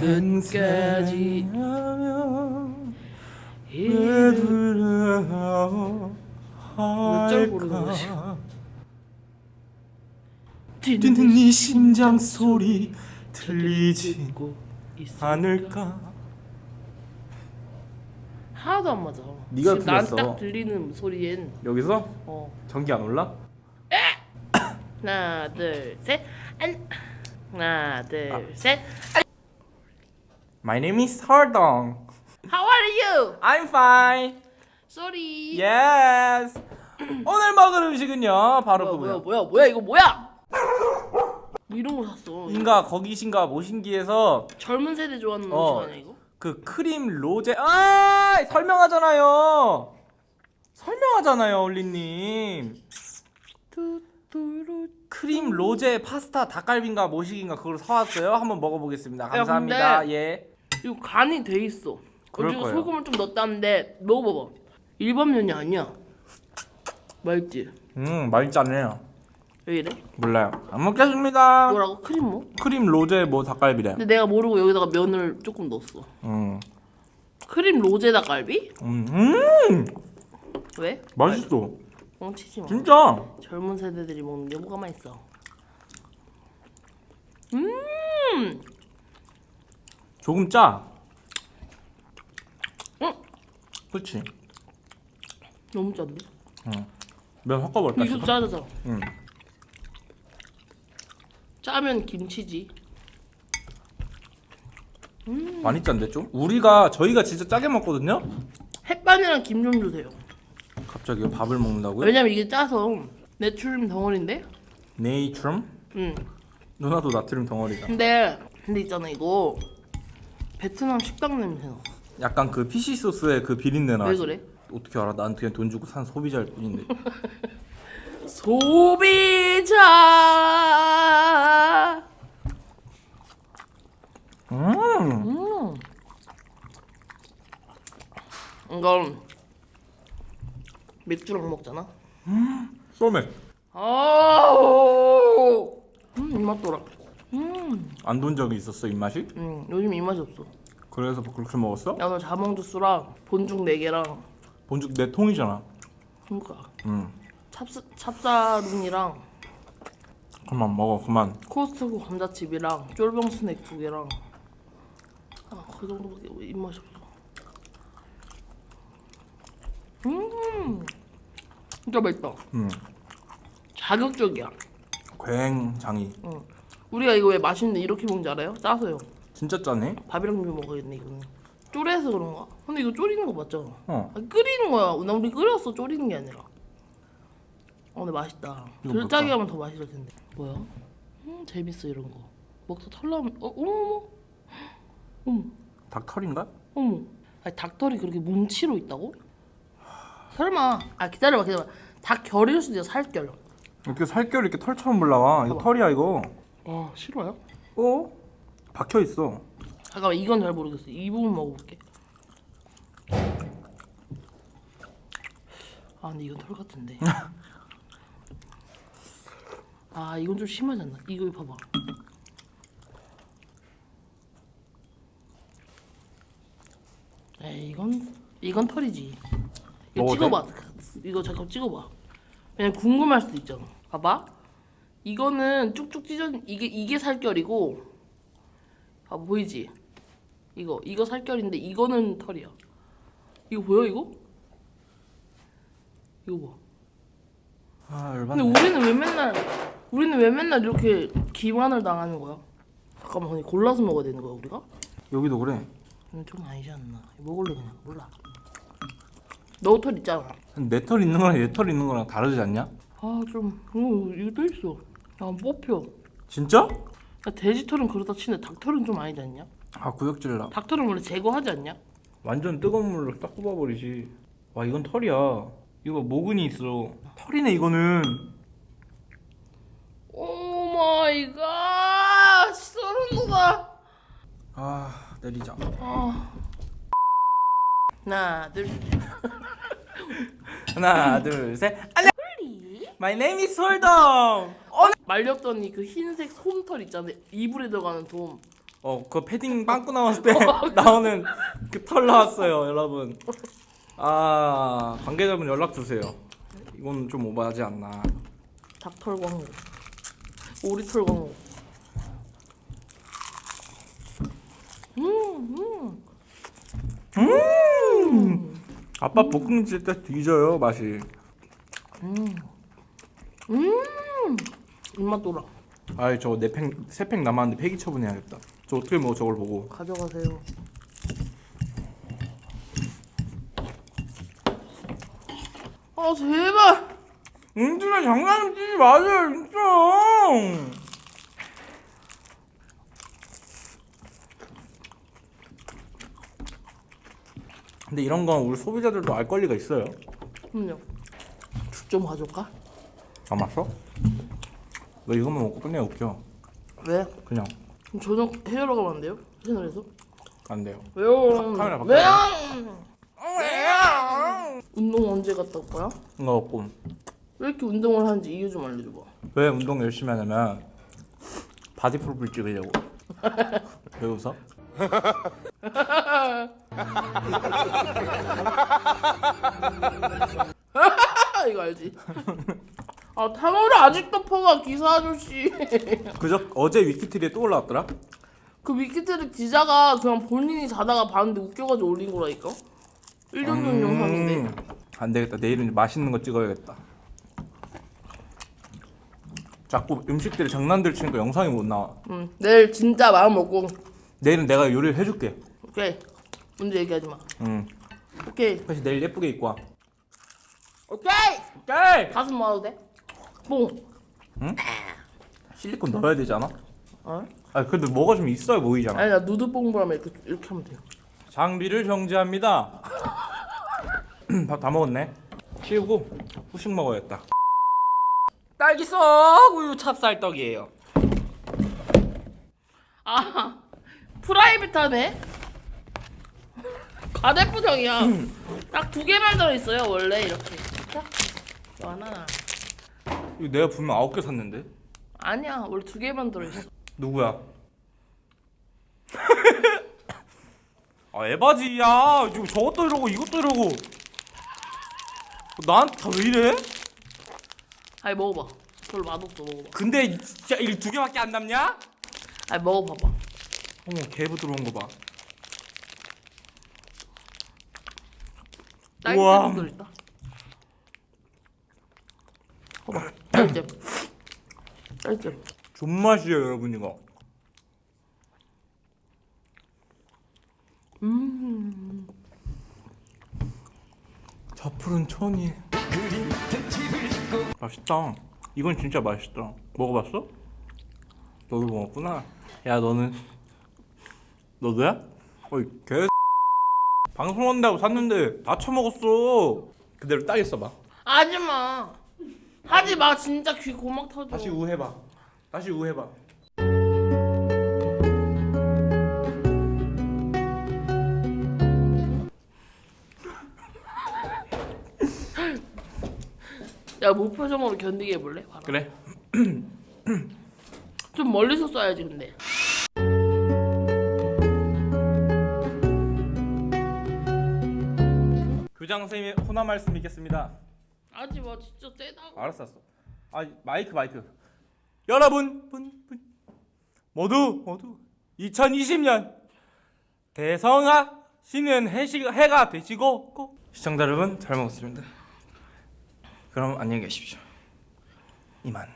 끝까지? 뛰는 네 심장 소리 들리지. 않을까 하나도 안 맞아. 네가 지금 난 틀렸어. 딱 들리는 소리엔 여기서 어 전기 안 올라? 하나 둘셋 안. 하나 아. 둘셋 My name is 설동 How are you? I'm fine Sorry. Yes 오늘 먹을 음식은요 바로 뭐야 그 뭐야 뭐야 뭐야 뭐야 이거 뭐야? 뭐 이런 거 샀어. 인가 거기신가 모신기에서 젊은 세대 좋아하는 어. 음식 아니야 이거? 그 크림 로제 아 설명하잖아요 설명하잖아요 올리님. 크림 로제 파스타 닭갈비인가 모식인가 그걸 사왔어요 한번 먹어보겠습니다 야, 감사합니다 근데- 예 이거 간이 돼 있어. 그럴 그리고 거예요. 소금을 좀 넣었다는데 먹어봐봐. 일반 면이 아니야. 맛있지? 음 맛있잖아요 왜 이래? 몰라요 안 먹겠습니다 뭐라고? 크림 뭐? 크림 로제 뭐 닭갈비래 근데 내가 모르고 여기다가 면을 조금 넣었어. 음, 크림 로제 닭갈비? 음, 음 왜? 맛있어 뻥치지 마. 진짜 젊은 세대들이 먹는 게 뭐가 맛있어? 음, 조금 짜 응. 그렇지 너무 짠데? 면 섞어볼까 이거 짜잖아. 응. 짜면 김치지. 많이 짠데 좀? 우리가 저희가 진짜 짜게 먹거든요 햇반이랑 김 좀 주세요. 갑자기 밥을 먹는다고요? 왜냐면 이게 짜서 내추림 덩어리인데. 네이트럼? 응. 누나도 나트륨 덩어리다 근데 근데 있잖아 이거 베트남 식당 냄새 나. 약간 그 피시 소스의 그 비린내 나 왜 그래? 어떻게 알아? 난 그냥 돈 주고 산 소비자일 뿐인데 소비자. 음 이건 맥주랑 먹잖아. 소맥 아우. 음 입맛 돌아. 음, 안 돈 적이 있었어 입맛이? 음 요즘 입맛이 없어. 그래서 그렇게 먹었어? 야 오늘 자몽 주스랑 본죽 4 개랑 본죽 내 통이잖아 그러니까 음 찹스 찹쌀lun이랑 그만 먹어 그만 코스트코 감자칩이랑 쫄병 스낵 두 개랑 아 그 정도밖에 입맛이 없어. 음 진짜 맛있다. 음 자극적이야. 굉장히 응. 우리가 이거 왜 맛있는데 이렇게 먹는지 알아요? 짜서요. 진짜 짜네 밥이랑 비벼 먹어야겠네 이거는. 쪼래서 그런가? 근데 이거 졸이는 거 맞잖아. 어 아니, 끓이는 거야. 나 우리 끓였어 졸이는 게 아니라. 어 근데 맛있다. 이거 들짜기 뭘까? 하면 더 맛있을 텐데. 뭐야? 음 재밌어 이런 거. 먹다 털 나면 어 어머 어머 어머 닭털인가? 어머. 아니 닭털이 그렇게 뭉치로 있다고? 설마. 아 기다려봐 기다려봐. 닭 결일 수도 있어 살결. 이렇게 살결 이렇게 털처럼 올라와 이거 털이야 이거 아 싫어요? 어? 박혀 있어 잠깐만 이건 잘 모르겠어. 이 부분 먹어볼게. 아 근데 이건 털 같은데. 아 이건 좀 심하지 않나? 이거 봐봐. 에이 이건 이건 털이지. 이거 먹어도 찍어봐. 이거 잠깐 찍어봐. 그냥 궁금할 수도 있잖아. 봐봐. 이거는 쭉쭉 찢어 이게 이게 살결이고 아 보이지? 이거 이거 살결인데 이거는 털이야. 이거 보여 이거? 이거 봐. 아 근데 열받네 우리는 왜 맨날 우리는 왜 맨날 이렇게 기만을 당하는 거야? 잠깐만 근데 골라서 먹어야 되는 거야 우리가? 여기도 그래 이건 좀 아니지 않나? 먹을래 그냥 몰라. 너 털 있잖아. 내 털 있는 거랑 얘 털 있는 거랑 다르지 않냐? 아 좀 어, 이거 또 있어. 아 뽑혀. 진짜? 야, 돼지 털은 그렇다 치는데 닭 털은 좀 아니지 않냐? 아 구역질 나 닭 털은 원래 제거하지 않냐? 완전 뜨거운 물로 딱 뽑아버리지 와 이건 털이야 이거 모근이 있어 털이네 이거는 오 마이 갓 소름 돋아. 아 내리자 하나 둘. 하나 둘셋 안녕 My name is 솔동 말렸더니 그 흰색 솜털 있잖아. 이불에 들어가는 솜. 어, 그 패딩 빵꾸 나왔을 때 나오는 그 털 나왔어요, 여러분. 아, 관계자분 연락 주세요. 이건 좀 오버하지 않나. 닭털 광고. 오리털 광고. 음, 음. 아빠 볶음 진짜 뒤져요, 맛이. 입맛 돌아. 아이, 저거 네 팩, 세팩 남았는데 폐기 처분해야겠다. 저 어떻게 먹어, 저걸 보고. 가져가세요. 아 제발. 은준아, 장난 치지 마세요, 진짜. 근데 이런 건 우리 소비자들도 알 권리가 있어요. 그럼요. 죽좀 가져올까? 남았어? 너 이것만 먹고 끝내 웃겨. 왜? 그냥 그럼 저녁 해외로 가면 안 돼요? 채널에서? 안 돼요. 왜요? 카메라 왜요? 운동 언제 갔다 올 거야? 이거 없고 왜 이렇게 운동을 하는지 이유 좀 알려줘봐. 왜 운동 열심히 하냐면 바디 프로필 찍으려고. 왜 웃어? 아 이거 알지? 아 탕후루 아직도 퍼가 기사 아저씨. 그저 어제 위키트리에 또 올라왔더라. 그 위키트리 기자가 그냥 본인이 자다가 봤는데 웃겨가지고 올린 거라니까. 1년 전 영상인데. 음, 안 되겠다. 내일은 맛있는 거 찍어야겠다. 자꾸 음식들이 장난들 치니까 영상이 못 나와. 응. 내일 진짜 마음 먹고. 내일은 내가 요리를 해줄게. 오케이. 문제 얘기하지 마. 응. 오케이. 다시 내일 예쁘게 입고 와. 오케이. 오케이. 가슴 모아도 돼? 뽕. 실리콘 넣어야 되지 않아? 어? 아 그래도 뭐가 좀 있어야 보이잖아. 아니 나 누드 뽕 보라면 이렇게 이렇게 하면 돼요. 장비를 정지합니다. 밥 다 먹었네. 치우고 후식 먹어야겠다. 딸기 썩 우유 찹쌀떡이에요. 아 프라이빗하네. 과대포장이야. 딱 두 개만 들어 있어요 원래 이렇게. 자, 이거 하나. 이거 내가 분명 아홉 개 샀는데. 아니야 원래 두 개만 들어 있어. 누구야? 아 에바지야. 지금 저것도 이러고 이것도 이러고. 나한테 다 왜 이래? 아니 먹어봐. 별로 맛없어 먹어봐. 근데 진짜 이 두 개밖에 안 남냐? 아니 먹어봐봐. 어머 개부 들어온 거 봐. 우와. 들어있다. 봐봐. 딸기잼. 딸기잼. 존맛이에요 여러분 이거. 음. 저 푸른 천이. 맛있다. 이건 진짜 맛있다. 먹어봤어? 너도 먹었구나. 야 너는 너도야? 어이 개. 방송 한다고 샀는데 다 처먹었어. 그대로 따 있어봐. 하지 마. 하지 마. 진짜 귀 고막 터져. 다시 우해봐. 다시 우해봐. 야 무표정으로 견디게 해볼래? 봐라. 그래. 좀 멀리서 쏴야지 근데. 교장 선생님의 호남 말씀 있겠습니다. 하지 마. 진짜 세다고. 알았어, 알았어. 아 마이크 마이크. 여러분 분, 분 모두 모두 2020년 대성하시는 해시, 해가 되시고 꼭 시청자 여러분 잘 먹었습니다. 그럼 안녕히 계십시오. 이만.